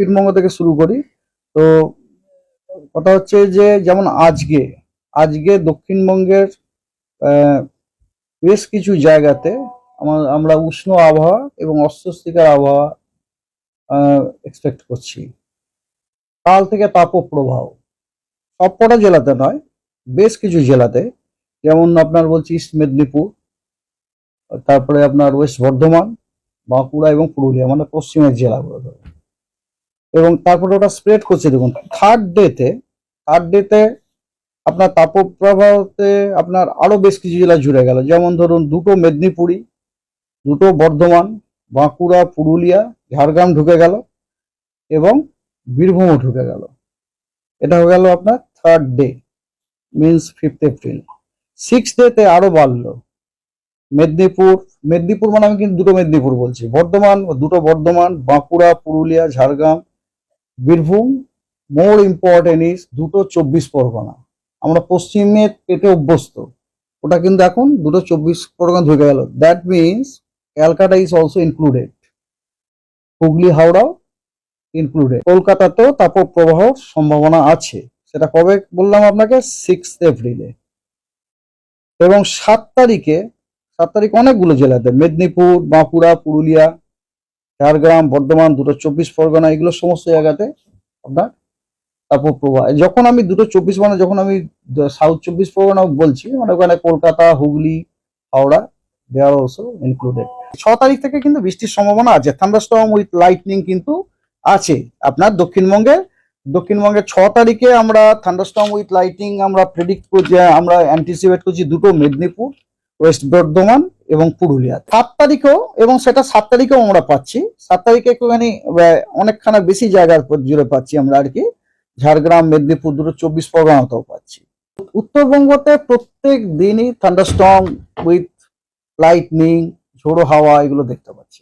দক্ষিণবঙ্গ থেকে শুরু করি। তো কথা হচ্ছে যে, যেমন আজকে আজকে দক্ষিণবঙ্গের বেশ কিছু জায়গাতে আমার উষ্ণ আবহাওয়া এবং অস্বস্তিকর আবহাওয়া এক্সপেক্ট করছি। কাল থেকে তাপপ্রবাহ। সবকটা জেলাতে নয়, বেশ কিছু জেলাতে। যেমন আপনার বলছি ইস্ট মেদিনীপুর তারপরে আপনার ওয়েস্ট বর্ধমান বাঁকুড়া এবং পুরুলিয়া মানে পশ্চিমের জেলাগুলো। এবং তারপরে ওটা স্প্রেড করছে, দেখুন থার্ড ডেতে থার্ড ডেতে আপনার তাপপ্রবাহতে আপনার আরও বেশ কিছু জেলা জুড়ে গেল। যেমন ধরুন, দুটো মেদিনীপুরি, দুটো বর্ধমান, বাঁকুড়া, পুরুলিয়া, ঝাড়গ্রাম ঢুকে গেল এবং বীরভূমও ঢুকে গেল। এটা হয়ে গেল আপনার third day means fifth April six ডেতে আরও বাড়লো। মেদিনীপুর মেদিনীপুর মানে আমি কিন্তু দুটো মেদিনীপুর বলছি। বর্ধমান, দুটো Bardhaman, Bankura, Purulia, Jhargram Birbhum more important is দুটো চব্বিশ পরগনা। আমরা পশ্চিমে পেতে অভ্যস্ত। ওটা কিন্তু এখন দুটো চব্বিশ পরগনা ঢুকে গেল। That means Calcutta is also included Hooghly, হাওড়াও included কলকাতাতেও তাপপ্রবাহর সম্ভাবনা আছে। সেটা কবে বললাম আপনাকে? সিক্স এপ্রিলে এবং সাত তারিখে, সাত তারিখ অনেকগুলো জেলাতে, মেদিনীপুর, বাঁকুড়া, পুরুলিয়া ঝাড়গ্রাম, বর্ধমান, দুটো চব্বিশ পরগনা, এগুলো সমস্ত জায়গাতে আপনার তারপর তাপপ্রবাহ যখন আমি দুটো চব্বিশ পরগনা, যখন আমি সাউথ চব্বিশ পরগনা বলছি মানে ওখানে Kolkata, Hooghly, Howrah they also included ছ তারিখ থেকে কিন্তু বৃষ্টির সম্ভাবনা আছে। থান্ডারস্টর্ম উইথ লাইটনিং কিন্তু আছে। আপনার দক্ষিণবঙ্গে দক্ষিণবঙ্গে ছ তারিখে আমরা থান্ডারস্টর্ম উইথ লাইটিং আমরা প্রেডিক্ট করছি, আমরা অ্যান্টিসিপেট করছি দুটো মেদিনীপুর ওয়েস্ট বর্ধমান এবং পুরুলিয়া। সাত তারিখেও এবং সেটা সাত তারিখেও আমরা পাচ্ছি। সাত তারিখে একটুখানি অনেকখানা বেশি জায়গার জুড়ে পাচ্ছি আমরা আর কি। ঝাড়গ্রাম, মেদিনীপুর দুটো চব্বিশ পরগনাতেও পাচ্ছি। উত্তরবঙ্গতে প্রত্যেক দিনই থান্ডারস্টর্ম উইথ লাইটনিং ঝোড়ো হাওয়া এগুলো দেখতে পাচ্ছি